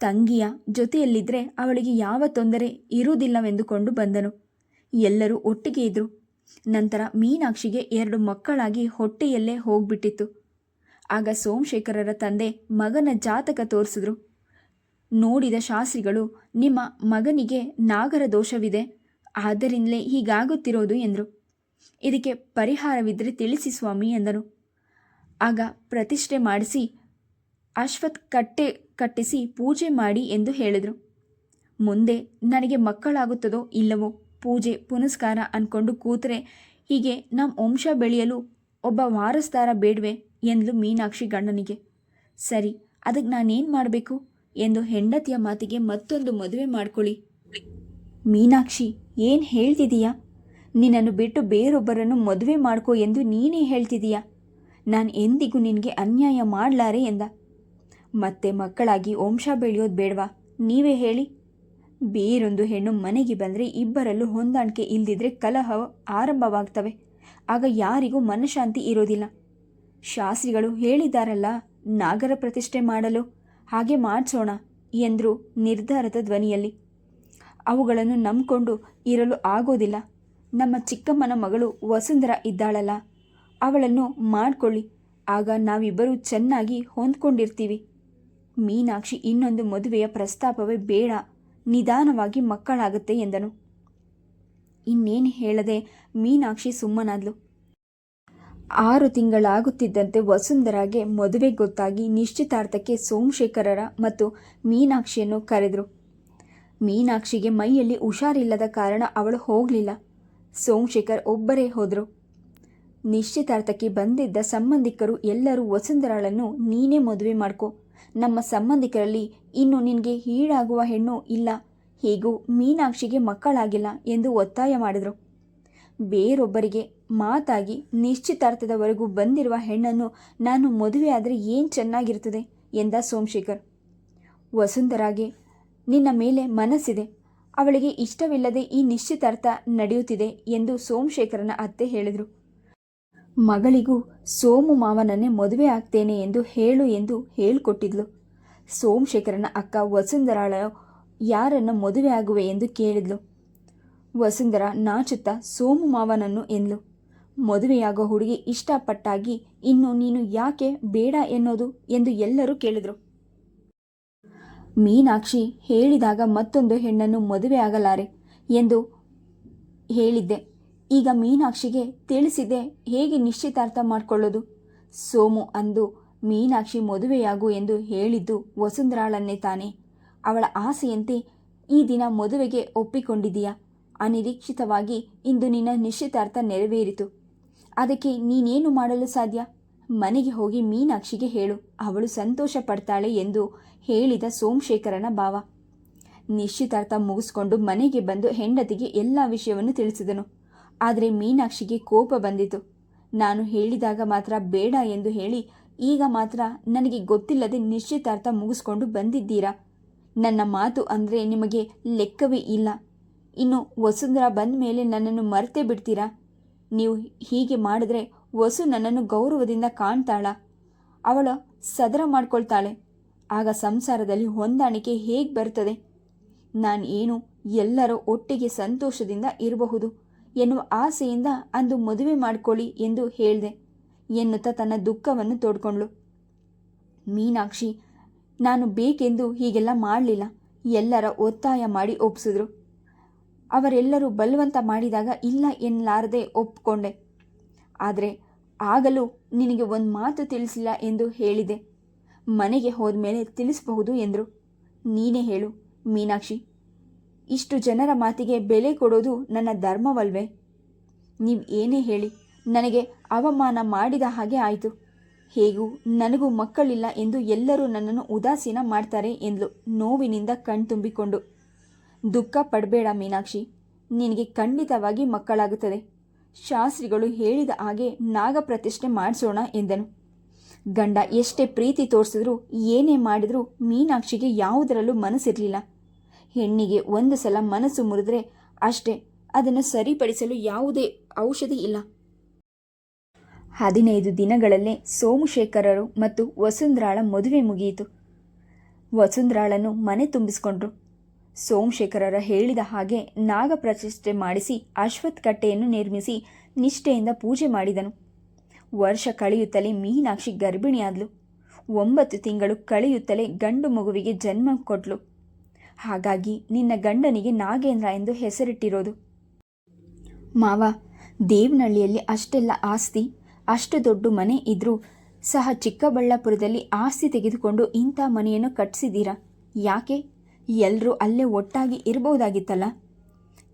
ತಂಗಿಯ ಜೊತೆಯಲ್ಲಿದ್ದರೆ ಅವಳಿಗೆ ಯಾವ ತೊಂದರೆ ಇರುವುದಿಲ್ಲವೆಂದುಕೊಂಡು ಬಂದನು. ಎಲ್ಲರೂ ಒಟ್ಟಿಗೆ ಇದ್ದರು ನಂತರ ಮೀನಾಕ್ಷಿಗೆ ಎರಡು ಮಕ್ಕಳಾಗಿ ಹೊಟ್ಟೆಯಲ್ಲೇ ಹೋಗ್ಬಿಟ್ಟಿತ್ತು. ಆಗ ಸೋಮಶೇಖರರ ತಂದೆ ಮಗನ ಜಾತಕ ತೋರಿಸಿದ್ರು. ನೋಡಿದ ಶಾಸ್ತ್ರಿಗಳು, ನಿಮ್ಮ ಮಗನಿಗೆ ನಾಗರ ದೋಷವಿದೆ, ಆದ್ದರಿಂದಲೇ ಹೀಗಾಗುತ್ತಿರೋದು ಎಂದರು. ಇದಕ್ಕೆ ಪರಿಹಾರವಿದ್ದರೆ ತಿಳಿಸಿ ಸ್ವಾಮಿ ಎಂದನು. ಆಗ ಪ್ರತಿಷ್ಠೆ ಮಾಡಿಸಿ ಅಶ್ವತ್ ಕಟ್ಟೆ ಕಟ್ಟಿಸಿ ಪೂಜೆ ಮಾಡಿ ಎಂದು ಹೇಳಿದರು. ಮುಂದೆ ನನಗೆ ಮಕ್ಕಳಾಗುತ್ತದೋ ಇಲ್ಲವೋ ಪೂಜೆ, ಪುನಸ್ಕಾರ ಅಂದ್ಕೊಂಡು ಕೂತರೆ, ಹೀಗೆ ನಮ್ಮ ವಂಶ ಬೆಳೆಯಲು ಒಬ್ಬ ವಾರಸ್ದಾರ ಬೇಡ್ವೆ ಎಂದ್ಲು ಮೀನಾಕ್ಷಿ ಗಂಡನಿಗೆ. ಸರಿ ಅದಕ್ಕೆ ನಾನೇನು ಮಾಡಬೇಕು? ಎಂದು ಹೆಂಡತಿಯ ಮಾತಿಗೆ ಮತ್ತೊಂದು ಮದುವೆ ಮಾಡ್ಕೊಳ್ಳಿ. ಮೀನಾಕ್ಷಿ, ಏನು ಹೇಳ್ತಿದೀಯಾ? ನಿನ್ನನ್ನು ಬಿಟ್ಟು ಬೇರೊಬ್ಬರನ್ನು ಮದುವೆ ಮಾಡ್ಕೋ ಎಂದು ನೀನೇ ಹೇಳ್ತಿದೀಯಾ? ನಾನು ಎಂದಿಗೂ ನಿನಗೆ ಅನ್ಯಾಯ ಮಾಡಲಾರೆ ಎಂದ. ಮತ್ತೆ ಮಕ್ಕಳಾಗಿ ವಂಶ ಬೆಳೆಯೋದು ಬೇಡವಾ? ನೀವೇ ಹೇಳಿ. ಬೇರೊಂದು ಹೆಣ್ಣು ಮನೆಗೆ ಬಂದರೆ ಇಬ್ಬರಲ್ಲೂ ಹೊಂದಾಣಿಕೆ ಇಲ್ಲದಿದ್ದರೆ ಕಲಹ ಆರಂಭವಾಗ್ತವೆ. ಆಗ ಯಾರಿಗೂ ಮನಃಶಾಂತಿ ಇರೋದಿಲ್ಲ. ಶಾಸ್ತ್ರಿಗಳು ಹೇಳಿದಾರಲ್ಲ, ನಾಗರ ಪ್ರತಿಷ್ಠೆ ಮಾಡಲು. ಹಾಗೆ ಮಾಡಿಸೋಣ ಎಂದರು ನಿರ್ಧಾರದ ಧ್ವನಿಯಲ್ಲಿ. ಅವುಗಳನ್ನು ನಂಬಿಕೊಂಡು ಇರಲು ಆಗೋದಿಲ್ಲ. ನಮ್ಮ ಚಿಕ್ಕಮ್ಮನ ಮಗಳು ವಸುಂಧರ ಇದ್ದಾಳಲ್ಲ. ಅವಳನ್ನು ಮಾಡಿಕೊಳ್ಳಿ. ಆಗ ನಾವಿಬ್ಬರೂ ಚೆನ್ನಾಗಿ ಹೊಂದ್ಕೊಂಡಿರ್ತೀವಿ. ಮೀನಾಕ್ಷಿ ಇನ್ನೊಂದು ಮದುವೆಯ ಪ್ರಸ್ತಾಪವೇ ಬೇಡ. ನಿಧಾನವಾಗಿ ಮಕ್ಕಳಾಗುತ್ತೆ ಎಂದನು. ಇನ್ನೇನು ಹೇಳದೆ ಮೀನಾಕ್ಷಿ ಸುಮ್ಮನಾದ್ಲು. ಆರು ತಿಂಗಳಾಗುತ್ತಿದ್ದಂತೆ ವಸುಂಧರಾಗೆ ಮದುವೆ ಗೊತ್ತಾಗಿ ನಿಶ್ಚಿತಾರ್ಥಕ್ಕೆ ಸೋಮಶೇಖರರ ಮತ್ತು ಮೀನಾಕ್ಷಿಯನ್ನು ಕರೆದರು. ಮೀನಾಕ್ಷಿಗೆ ಮೈಯಲ್ಲಿ ಹುಷಾರಿಲ್ಲದ ಕಾರಣ ಅವಳು ಹೋಗಲಿಲ್ಲ. ಸೋಮಶೇಖರ್ ಒಬ್ಬರೇ ಹೋದರು. ನಿಶ್ಚಿತಾರ್ಥಕ್ಕೆ ಬಂದಿದ್ದ ಸಂಬಂಧಿಕರು ಎಲ್ಲರೂ ವಸುಂಧರಾಳನ್ನು ನೀನೇ ಮದುವೆ ಮಾಡ್ಕೊ. ನಮ್ಮ ಸಂಬಂಧಿಕರಲ್ಲಿ ಇನ್ನು ನಿನಗೆ ಹೀಡಾಗುವ ಹೆಣ್ಣು ಇಲ್ಲ. ಹೀಗೂ ಮೀನಾಕ್ಷಿಗೆ ಮಕ್ಕಳಾಗಿಲ್ಲ ಎಂದು ಒತ್ತಾಯ ಮಾಡಿದರು. ಬೇರೊಬ್ಬರಿಗೆ ಮಾತಾಗಿ ನಿಶ್ಚಿತಾರ್ಥದವರೆಗೂ ಬಂದಿರುವ ಹೆಣ್ಣನ್ನು ನಾನು ಮದುವೆ ಆದರೆ ಏನು ಚೆನ್ನಾಗಿರ್ತದೆ ಎಂದ ಸೋಮಶೇಖರ್. ವಸುಂಧರಾಗೆ, ನಿನ್ನ ಮೇಲೆ ಮನಸ್ಸಿದೆ. ಅವಳಿಗೆ ಇಷ್ಟವಿಲ್ಲದೆ ಈ ನಿಶ್ಚಿತಾರ್ಥ ನಡೆಯುತ್ತಿದೆ ಎಂದು ಸೋಮಶೇಖರನ ಅತ್ತೆ ಹೇಳಿದರು. ಮಗಳಿಗೂ ಸೋಮು ಮಾವನನ್ನೇ ಮದುವೆ ಆಗ್ತೇನೆ ಎಂದು ಹೇಳು ಎಂದು ಹೇಳಿಕೊಟ್ಟಿದ್ಲು. ಸೋಮಶೇಖರನ ಅಕ್ಕ ವಸುಂಧರಾಳ ಯಾರನ್ನು ಮದುವೆ ಆಗುವೆ ಎಂದು ಕೇಳಿದ್ಲು. ವಸುಂಧರ ನಾಚುತ್ತಾ ಸೋಮು ಮಾವನನ್ನು ಎಂದ್ಲು ಮದುವೆಯಾಗೋ ಹುಡುಗಿ ಇಷ್ಟಪಟ್ಟಾಗಿ ಇನ್ನು ನೀನು ಯಾಕೆ ಬೇಡ ಎನ್ನೋದು ಎಂದು ಎಲ್ಲರೂ ಕೇಳಿದರು. ಮೀನಾಕ್ಷಿ ಹೇಳಿದಾಗ ಮತ್ತೊಂದು ಹೆಣ್ಣನ್ನು ಮದುವೆ ಆಗಲಾರೆ ಎಂದು ಹೇಳಿದ್ದೆ. ಈಗ ಮೀನಾಕ್ಷಿಗೆ ತಿಳಿಸಿದೆ ಹೇಗೆ ನಿಶ್ಚಿತಾರ್ಥ ಮಾಡಿಕೊಳ್ಳೋದು. ಸೋಮು ಅಂದು ಮೀನಾಕ್ಷಿ ಮದುವೆಯಾಗು ಎಂದು ಹೇಳಿದ್ದು ವಸುಂಧರಾಳನ್ನೇ ತಾನೆ. ಅವಳ ಆಸೆಯಂತೆ ಈ ದಿನ ಮದುವೆಗೆ ಒಪ್ಪಿಕೊಂಡಿದೀಯಾ ಅನಿರೀಕ್ಷಿತವಾಗಿ ಇಂದು ನಿನ್ನ ನಿಶ್ಚಿತಾರ್ಥ ನೆರವೇರಿತು. ಅದಕ್ಕೆ ನೀನೇನು ಮಾಡಲು ಸಾಧ್ಯ? ಮನೆಗೆ ಹೋಗಿ ಮೀನಾಕ್ಷಿಗೆ ಹೇಳು. ಅವಳು ಸಂತೋಷ ಪಡ್ತಾಳೆ ಎಂದು ಹೇಳಿದ ಸೋಮಶೇಖರನ ಭಾವ. ನಿಶ್ಚಿತಾರ್ಥ ಮುಗಿಸ್ಕೊಂಡು ಮನೆಗೆ ಬಂದು ಹೆಂಡತಿಗೆ ಎಲ್ಲ ವಿಷಯವನ್ನು ತಿಳಿಸಿದನು. ಆದರೆ ಮೀನಾಕ್ಷಿಗೆ ಕೋಪ ಬಂದಿತು. ನಾನು ಹೇಳಿದಾಗ ಮಾತ್ರ ಬೇಡ ಎಂದು ಹೇಳಿ, ಈಗ ಮಾತ್ರ ನನಗೆ ಗೊತ್ತಿಲ್ಲದೆ ನಿಶ್ಚಿತಾರ್ಥ ಮುಗಿಸ್ಕೊಂಡು ಬಂದಿದ್ದೀರಾ? ನನ್ನ ಮಾತು ಅಂದರೆ ನಿಮಗೆ ಲೆಕ್ಕವೇ ಇಲ್ಲ. ಇನ್ನು ವಸುಂಧರ ಬಂದ ಮೇಲೆ ನನ್ನನ್ನು ಮರೆತೇ ಬಿಡ್ತೀರಾ? ನೀವು ಹೀಗೆ ಮಾಡಿದ್ರೆ ವಸು ನನ್ನನ್ನು ಗೌರವದಿಂದ ಕಾಣ್ತಾಳ. ಅವಳ ಸದರ ಮಾಡ್ಕೊಳ್ತಾಳೆ. ಆಗ ಸಂಸಾರದಲ್ಲಿ ಹೊಂದಾಣಿಕೆ ಹೇಗೆ ಬರ್ತದೆ? ನಾನು ಏನು ಎಲ್ಲರೂ ಒಟ್ಟಿಗೆ ಸಂತೋಷದಿಂದ ಇರಬಹುದು? ಎನ್ನುವ ಆಸೆಯಿಂದ ಅಂದು ಮದುವೆ ಮಾಡಿಕೊಳ್ಳಿ ಎಂದು ಹೇಳಿದೆ ಎನ್ನುತ್ತಾ ತನ್ನ ದುಃಖವನ್ನು ತೋಡ್ಕೊಂಡ್ಳು. ಮೀನಾಕ್ಷಿ, ನಾನು ಬೇಕೆಂದು ಹೀಗೆಲ್ಲ ಮಾಡಲಿಲ್ಲ, ಎಲ್ಲರ ಒತ್ತಾಯ ಮಾಡಿ ಒಪ್ಪಿಸಿದ್ರು ಅವರೆಲ್ಲರೂ ಬಲವಂತ ಮಾಡಿದಾಗ ಇಲ್ಲ ಎನ್ನಲಾರದೆ ಒಪ್ಪಿಕೊಂಡೆ ಆದರೆ ಆಗಲೂ ನಿನಗೆ ಒಂದು ಮಾತು ತಿಳಿಸಿಲ್ಲ ಎಂದು ಹೇಳಿದೆ. ಮನೆಗೆ ಹೋದ ಮೇಲೆ ತಿಳಿಸಬಹುದು ಎಂದರು. ನೀನೇ ಹೇಳು, ಮೀನಾಕ್ಷಿ. ಇಷ್ಟು ಜನರ ಮಾತಿಗೆ ಬೆಲೆ ಕೊಡೋದು ನನ್ನ ಧರ್ಮವಲ್ವೇ? ನೀವು ಏನೇ ಹೇಳಿ, ನನಗೆ ಅವಮಾನ ಮಾಡಿದ ಹಾಗೆ ಆಯಿತು. ಹೇಗೂ ನನಗೂ ಮಕ್ಕಳಿಲ್ಲ ಎಂದು ಎಲ್ಲರೂ ನನ್ನನ್ನು ಉದಾಸೀನ ಮಾಡ್ತಾರೆ ಎಂದ್ಲು ನೋವಿನಿಂದ ಕಣ್ತುಂಬಿಕೊಂಡು ದುಃಖ ಪಡಬೇಡ ಮೀನಾಕ್ಷಿ, ನಿನಗೆ ಖಂಡಿತವಾಗಿ ಮಕ್ಕಳಾಗುತ್ತದೆ. ಶಾಸ್ತ್ರಿಗಳು ಹೇಳಿದ ಹಾಗೆ ನಾಗಪ್ರತಿಷ್ಠೆ ಮಾಡಿಸೋಣ ಎಂದನು. ಗಂಡ ಎಷ್ಟೇ ಪ್ರೀತಿ ತೋರಿಸಿದ್ರು ಏನೇ ಮಾಡಿದರೂ ಮೀನಾಕ್ಷಿಗೆ ಯಾವುದರಲ್ಲೂ ಮನಸ್ಸಿರಲಿಲ್ಲ. ಹೆಣ್ಣಿಗೆ ಒಂದು ಸಲ ಮನಸ್ಸು ಮುರಿದ್ರೆ ಅಷ್ಟೇ ಅದನ್ನು ಸರಿಪಡಿಸಲು ಯಾವುದೇ ಔಷಧಿ ಇಲ್ಲ. ಹದಿನೈದು ದಿನಗಳಲ್ಲೇ ಸೋಮಶೇಖರರು ಮತ್ತು ವಸುಂಧರಾಳ ಮದುವೆ ಮುಗಿಯಿತು. ವಸುಂಧರಾಳನ್ನು ಮನೆ ತುಂಬಿಸಿಕೊಂಡ್ರು. ಸೋಮಶೇಖರರ ಹೇಳಿದ ಹಾಗೆ ನಾಗಪ್ರತಿಷ್ಠೆ ಮಾಡಿಸಿ ಅಶ್ವತ್ ಕಟ್ಟೆಯನ್ನು ನಿರ್ಮಿಸಿ ನಿಷ್ಠೆಯಿಂದ ಪೂಜೆ ಮಾಡಿದನು. ವರ್ಷ ಕಳೆಯುತ್ತಲೇ ಮೀನಾಕ್ಷಿ ಗರ್ಭಿಣಿಯಾದ್ಲು. ಒಂಬತ್ತು ತಿಂಗಳು ಕಳೆಯುತ್ತಲೇ ಗಂಡು ಮಗುವಿಗೆ ಜನ್ಮ ಕೊಟ್ಲು. ಹಾಗಾಗಿ ನಿನ್ನ ಗಂಡನಿಗೆ ನಾಗೇಂದ್ರ ಎಂದು ಹೆಸರಿಟ್ಟಿರೋದು. ಮಾವ, ದೇವನಹಳ್ಳಿಯಲ್ಲಿ ಅಷ್ಟೆಲ್ಲ ಆಸ್ತಿ, ಅಷ್ಟು ದೊಡ್ಡ ಮನೆ ಇದ್ರೂ ಸಹ ಚಿಕ್ಕಬಳ್ಳಾಪುರದಲ್ಲಿ ಆಸ್ತಿ ತೆಗೆದುಕೊಂಡು ಇಂಥ ಮನೆಯನ್ನು ಕಟ್ಟಿಸಿದ್ದೀರಾ ಯಾಕೆ? ಎಲ್ಲರೂ ಅಲ್ಲೇ ಒಟ್ಟಾಗಿ ಇರ್ಬೋದಾಗಿತ್ತಲ್ಲ?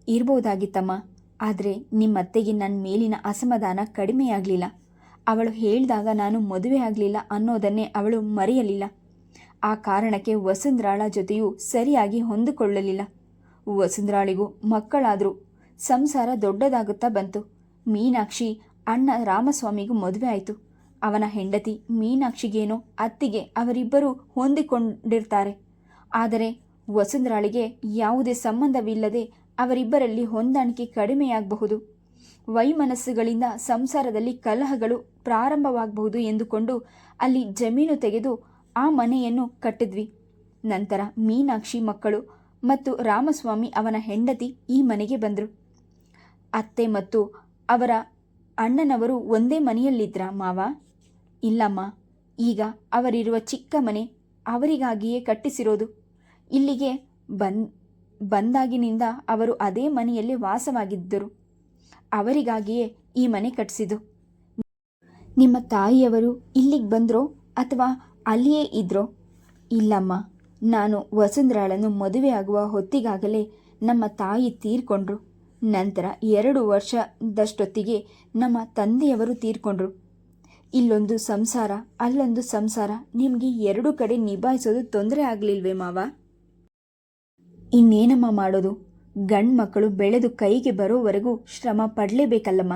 ಇರ್ಬೋದಾಗಿತ್ತಮ್ಮ, ಆದರೆ ನಿಮ್ಮತ್ತೆಗೆ ನನ್ನ ಮೇಲಿನ ಅಸಮಾಧಾನ ಕಡಿಮೆಯಾಗಲಿಲ್ಲ. ಅವಳು ಹೇಳಿದಾಗ ನಾನು ಮದುವೆ ಆಗಲಿಲ್ಲ ಅನ್ನೋದನ್ನೇ ಅವಳು ಮರೆಯಲಿಲ್ಲ. ಆ ಕಾರಣಕ್ಕೆ ವಸುಂಧರಾಳ ಜೊತೆಯೂ ಸರಿಯಾಗಿ ಹೊಂದಿಕೊಳ್ಳಲಿಲ್ಲ. ವಸುಂಧರಾಳಿಗೂ ಮಕ್ಕಳಾದರೂ ಸಂಸಾರ ದೊಡ್ಡದಾಗುತ್ತಾ ಬಂತು. ಮೀನಾಕ್ಷಿ ಅಣ್ಣ ರಾಮಸ್ವಾಮಿಗೂ ಮದುವೆ ಆಯಿತು. ಅವನ ಹೆಂಡತಿ ಮೀನಾಕ್ಷಿಗೇನೋ ಅತ್ತಿಗೆ ಅವರಿಬ್ಬರೂ ಹೊಂದಿಕೊಂಡಿರ್ತಾರೆ. ಆದರೆ ವಸುಂಧರಾಳಿಗೆ ಯಾವುದೇ ಸಂಬಂಧವಿಲ್ಲದೆ ಅವರಿಬ್ಬರಲ್ಲಿ ಹೊಂದಾಣಿಕೆ ಕಡಿಮೆಯಾಗಬಹುದು. ವೈಮನಸ್ಸುಗಳಿಂದ ಸಂಸಾರದಲ್ಲಿ ಕಲಹಗಳು ಪ್ರಾರಂಭವಾಗಬಹುದು ಎಂದುಕೊಂಡು ಅಲ್ಲಿ ಜಮೀನು ತೆಗೆದು ಆ ಮನೆಯನ್ನು ಕಟ್ಟಿದ್ವಿ. ನಂತರ ಮೀನಾಕ್ಷಿ ಮಕ್ಕಳು ಮತ್ತು ರಾಮಸ್ವಾಮಿ ಅವನ ಹೆಂಡತಿ ಈ ಮನೆಗೆ ಬಂದರು. ಅತ್ತೆ ಮತ್ತು ಅವರ ಅಣ್ಣನವರು ಒಂದೇ ಮನೆಯಲ್ಲಿದ್ರ ಮಾವ? ಇಲ್ಲಮ್ಮ, ಈಗ ಅವರಿರುವ ಚಿಕ್ಕ ಮನೆ ಅವರಿಗಾಗಿಯೇ ಕಟ್ಟಿಸಿರೋದು. ಇಲ್ಲಿಗೆ ಬಂದ್, ಬಂದಾಗಿನಿಂದ ಅವರು ಅದೇ ಮನೆಯಲ್ಲಿ ವಾಸವಾಗಿದ್ದರು. ಅವರಿಗಾಗಿಯೇ ಈ ಮನೆ ಕಟ್ಟಿಸಿದು ನಿಮ್ಮ ತಾಯಿಯವರು ಇಲ್ಲಿಗೆ ಬಂದರೋ ಅಥವಾ ಅಲ್ಲಿಯೇ ಇದ್ರೋ? ಇಲ್ಲಮ್ಮ, ನಾನು ವಸುಂಧರಾಳನ್ನು ಮದುವೆಯಾಗುವ ಹೊತ್ತಿಗಾಗಲೇ ನಮ್ಮ ತಾಯಿ ತೀರ್ಕೊಂಡ್ರು. ನಂತರ ಎರಡು ವರ್ಷದಷ್ಟೊತ್ತಿಗೆ ನಮ್ಮ ತಂದೆಯವರು ತೀರ್ಕೊಂಡ್ರು. ಇಲ್ಲೊಂದು ಸಂಸಾರ, ಅಲ್ಲೊಂದು ಸಂಸಾರ. ನಿಮಗೆ ಎರಡು ಕಡೆ ನಿಭಾಯಿಸೋದು ತೊಂದರೆ ಆಗಲಿಲ್ವೇ ಮಾವ? ಇನ್ನೇನಮ್ಮ ಮಾಡೋದು? ಗಂಡು ಮಕ್ಕಳು ಬೆಳೆದು ಕೈಗೆ ಬರೋವರೆಗೂ ಶ್ರಮ ಪಡಲೇಬೇಕಲ್ಲಮ್ಮ.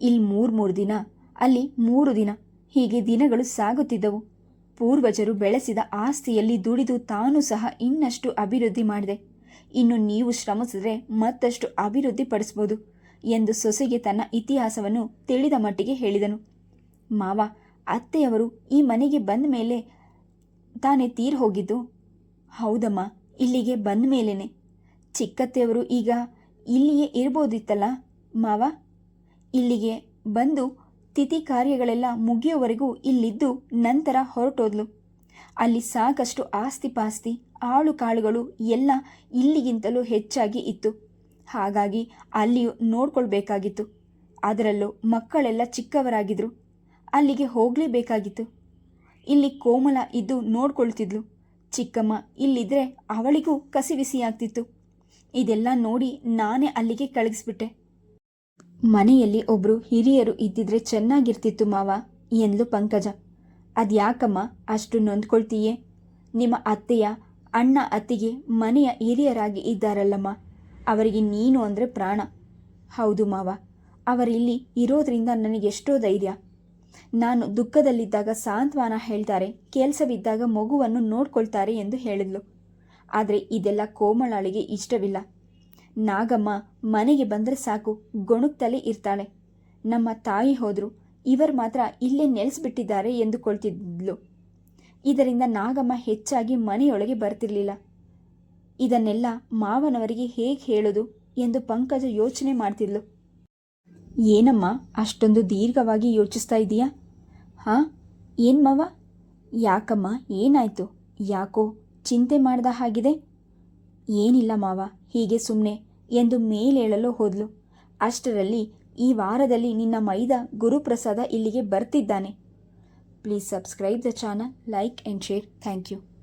ಇಲ್ಲಿ ಮೂರು ಮೂರು ದಿನ, ಅಲ್ಲಿ ಮೂರು ದಿನ. ಹೀಗೆ ದಿನಗಳು ಸಾಗುತ್ತಿದ್ದವು. ಪೂರ್ವಜರು ಬೆಳೆಸಿದ ಆಸ್ತಿಯಲ್ಲಿ ದುಡಿದು ತಾನು ಸಹ ಇನ್ನಷ್ಟು ಅಭಿವೃದ್ಧಿ ಮಾಡಿದೆ. ಇನ್ನು ನೀವು ಶ್ರಮಿಸಿದ್ರೆ ಮತ್ತಷ್ಟು ಅಭಿವೃದ್ಧಿ ಪಡಿಸ್ಬೋದು ಎಂದು ಸೊಸೆಗೆ ತನ್ನ ಇತಿಹಾಸವನ್ನು ತಿಳಿದ ಮಟ್ಟಿಗೆ ಹೇಳಿದನು. ಮಾವ, ಅತ್ತೆಯವರು ಈ ಮನೆಗೆ ಬಂದ ಮೇಲೆ ತಾನೇ ತೀರ್ ಹೋಗಿದ್ದು? ಹೌದಮ್ಮ, ಇಲ್ಲಿಗೆ ಬಂದ ಮೇಲೇನೆ. ಚಿಕ್ಕತ್ತೆಯವರು ಈಗ ಇಲ್ಲಿಯೇ ಇರ್ಬೋದಿತ್ತಲ್ಲ ಮಾವ? ಇಲ್ಲಿಗೆ ಬಂದು ತಿಥಿ ಕಾರ್ಯಗಳೆಲ್ಲ ಮುಗಿಯುವವರೆಗೂ ಇಲ್ಲಿದ್ದು ನಂತರ ಹೊರಟೋದ್ಲು. ಅಲ್ಲಿ ಸಾಕಷ್ಟು ಆಸ್ತಿ ಪಾಸ್ತಿ, ಆಳು ಕಾಳುಗಳು ಎಲ್ಲ ಇಲ್ಲಿಗಿಂತಲೂ ಹೆಚ್ಚಾಗಿ ಇತ್ತು. ಹಾಗಾಗಿ ಅಲ್ಲಿಯೂ ನೋಡ್ಕೊಳ್ಬೇಕಾಗಿತ್ತು. ಅದರಲ್ಲೂ ಮಕ್ಕಳೆಲ್ಲ ಚಿಕ್ಕವರಾಗಿದ್ರು. ಅಲ್ಲಿಗೆ ಹೋಗಲೇಬೇಕಾಗಿತ್ತು. ಇಲ್ಲಿ ಕೋಮಲ ಇದ್ದು ನೋಡ್ಕೊಳ್ತಿದ್ಲು. ಚಿಕ್ಕಮ್ಮ ಇಲ್ಲಿದ್ರೆ ಅವಳಿಗೂ ಕಸಿವಿಸಿಯಾಗ್ತಿತ್ತು ಇದೆಲ್ಲ ನೋಡಿ ನಾನೇ ಅಲ್ಲಿಗೆ ಕಳಿಸ್ಬಿಟ್ಟೆ ಮನೆಯಲ್ಲಿ ಒಬ್ರು ಹಿರಿಯರು ಇದ್ದಿದ್ರೆ ಚೆನ್ನಾಗಿರ್ತಿತ್ತು ಮಾವ, ಎಂದ್ಲು ಪಂಕಜ. ಅದ್ಯಾಕಮ್ಮ, ಅಷ್ಟು ನೊಂದ್ಕೊಳ್ತೀಯೇ? ನಿಮ್ಮ ಅತ್ತೆಯ, ಅಣ್ಣ ಅತ್ತಿಗೆ ಮನೆಯ ಹಿರಿಯರಾಗಿ ಇದ್ದಾರಲ್ಲಮ್ಮ, ಅವರಿಗೆ ನೀನು ಅಂದರೆ ಪ್ರಾಣ. ಹೌದು ಮಾವ, ಅವರಿಲ್ಲಿ ಇರೋದ್ರಿಂದ ನನಗೆಷ್ಟೋ ಧೈರ್ಯ. ನಾನು ದುಃಖದಲ್ಲಿದ್ದಾಗ ಸಾಂತ್ವನ ಹೇಳ್ತಾರೆ, ಕೆಲಸವಿದ್ದಾಗ ಮಗುವನ್ನು ನೋಡ್ಕೊಳ್ತಾರೆ ಎಂದು ಹೇಳಿದ್ಲು. ಆದರೆ ಇದೆಲ್ಲ ಕೋಮಳಾಳಿಗೆ ಇಷ್ಟವಿಲ್ಲ. ನಾಗಮ್ಮ ಮನೆಗೆ ಬಂದರೆ ಸಾಕು, ಗೊಣುಕ್ತಲೇ ಇರ್ತಾಳೆ. ನಮ್ಮ ತಾಯಿ ಹೋದರು, ಇವರು ಮಾತ್ರ ಇಲ್ಲೇ ನೆಲೆಸ್ಬಿಟ್ಟಿದ್ದಾರೆ ಎಂದುಕೊಳ್ತಿದ್ಲು. ಇದರಿಂದ ನಾಗಮ್ಮ ಹೆಚ್ಚಾಗಿ ಮನೆಯೊಳಗೆ ಬರ್ತಿರ್ಲಿಲ್ಲ. ಇದನ್ನೆಲ್ಲ ಮಾವನವರಿಗೆ ಹೇಗೆ ಹೇಳೋದು ಎಂದು ಪಂಕಜ ಯೋಚನೆ ಮಾಡ್ತಿದ್ಲು. ಏನಮ್ಮ, ಅಷ್ಟೊಂದು ದೀರ್ಘವಾಗಿ ಯೋಚಿಸ್ತಾ ಇದೀಯಾ? ಹಾಂ, ಏನು ಮಾವ? ಯಾಕಮ್ಮ, ಏನಾಯ್ತು? ಯಾಕೋ ಚಿಂತೆ ಮಾಡ್ದ ಹಾಗಿದೆ? ಏನಿಲ್ಲ ಮಾವ ಹೀಗೆ ಸುಮ್ಮನೆ ಎಂದು ಮೇಲೇಳಲು ಹೋದ್ಲು. ಅಷ್ಟರಲ್ಲಿ ಈ ವಾರದಲ್ಲಿ ನಿನ್ನ ಮೈದ ಗುರುಪ್ರಸಾದ ಇಲ್ಲಿಗೆ ಬರ್ತಿದ್ದಾನೆ. Please subscribe the channel, like and share. Thank you.